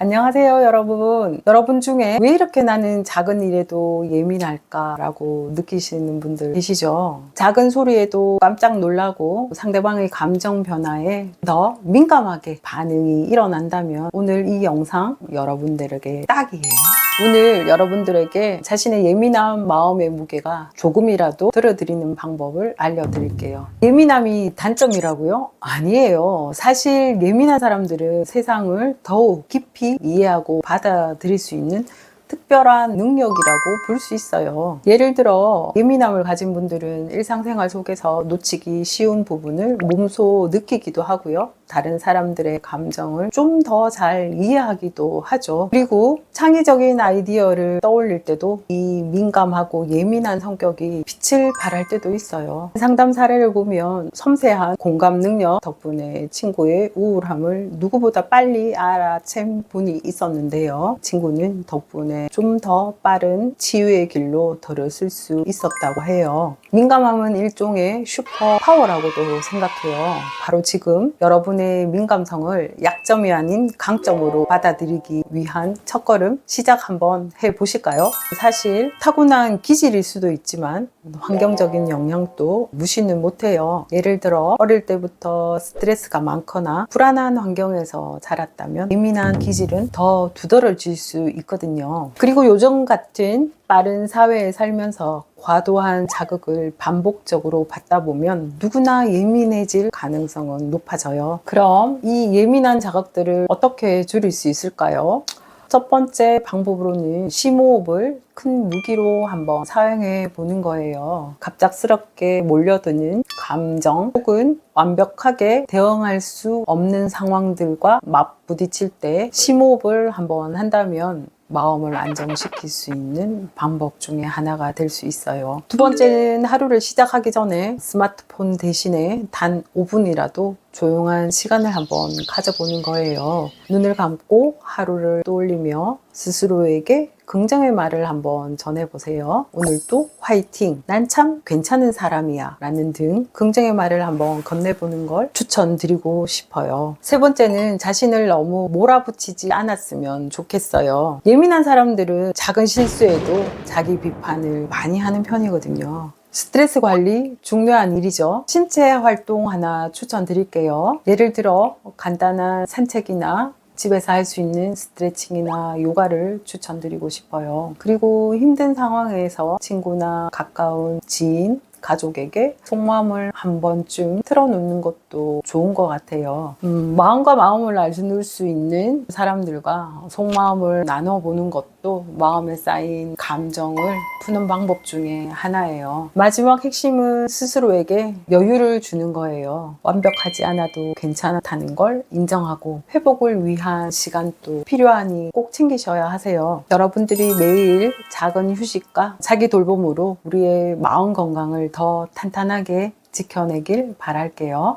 안녕하세요, 여러분. 여러분 중에 왜 이렇게 나는 작은 일에도 예민할까라고 느끼시는 분들 계시죠? 작은 소리에도 깜짝 놀라고 상대방의 감정 변화에 더 민감하게 반응이 일어난다면 오늘 이 영상 여러분들에게 딱이에요. 오늘 여러분들에게 자신의 예민한 마음의 무게가 조금이라도 들어드리는 방법을 알려드릴게요. 예민함이 단점이라고요? 아니에요. 사실 예민한 사람들은 세상을 더욱 깊이 이해하고 받아들일 수 있는 특별한 능력이라고 볼 수 있어요. 예를 들어 예민함을 가진 분들은 일상생활 속에서 놓치기 쉬운 부분을 몸소 느끼기도 하고요. 다른 사람들의 감정을 좀 더 잘 이해하기도 하죠. 그리고 창의적인 아이디어를 떠올릴 때도 이 민감하고 예민한 성격이 빛을 발할 때도 있어요. 상담 사례를 보면 섬세한 공감 능력 덕분에 친구의 우울함을 누구보다 빨리 알아챈 분이 있었는데요. 친구는 덕분에 좀 더 빠른 치유의 길로 들었을 수 있었다고 해요. 민감함은 일종의 슈퍼 파워라고도 생각해요. 바로 지금 여러분의 민감성을 약점이 아닌 강점으로 받아들이기 위한 첫걸음 시작 한번 해보실까요? 사실 타고난 기질일 수도 있지만 환경적인 영향도 무시는 못해요. 예를 들어 어릴 때부터 스트레스가 많거나 불안한 환경에서 자랐다면 예민한 기질은 더 두드러질 수 있거든요. 그리고 요즘 같은 빠른 사회에 살면서 과도한 자극을 반복적으로 받다 보면 누구나 예민해질 가능성은 높아져요. 그럼 이 예민한 자극들을 어떻게 줄일 수 있을까요? 첫 번째 방법으로는 심호흡을 큰 무기로 한번 사용해 보는 거예요. 갑작스럽게 몰려드는 감정 혹은 완벽하게 대응할 수 없는 상황들과 맞부딪힐 때 심호흡을 한번 한다면 마음을 안정시킬 수 있는 방법 중에 하나가 될 수 있어요. 두 번째는 하루를 시작하기 전에 스마트폰 대신에 단 5분이라도 조용한 시간을 한번 가져보는 거예요. 눈을 감고 하루를 떠올리며 스스로에게 긍정의 말을 한번 전해보세요. 오늘도 화이팅! 난 참 괜찮은 사람이야. 라는 등 긍정의 말을 한번 건네보는 걸 추천드리고 싶어요. 세 번째는 자신을 너무 몰아붙이지 않았으면 좋겠어요. 예민한 사람들은 작은 실수에도 자기 비판을 많이 하는 편이거든요. 스트레스 관리 중요한 일이죠. 신체 활동 하나 추천드릴게요. 예를 들어 간단한 산책이나 집에서 할 수 있는 스트레칭이나 요가를 추천드리고 싶어요. 그리고 힘든 상황에서 친구나 가까운 지인, 가족에게 속마음을 한 번쯤 틀어놓는 것도 좋은 것 같아요. 음, 마음과 마음을 나눌 수 있는 사람들과 속마음을 나눠보는 것도 마음에 쌓인 감정을 푸는 방법 중에 하나예요. 마지막 핵심은 스스로에게 여유를 주는 거예요. 완벽하지 않아도 괜찮다는 걸 인정하고 회복을 위한 시간도 필요하니 꼭 챙기셔야 하세요. 여러분들이 매일 작은 휴식과 자기 돌봄으로 우리의 마음 건강을 더 탄탄하게 지켜내길 바랄게요.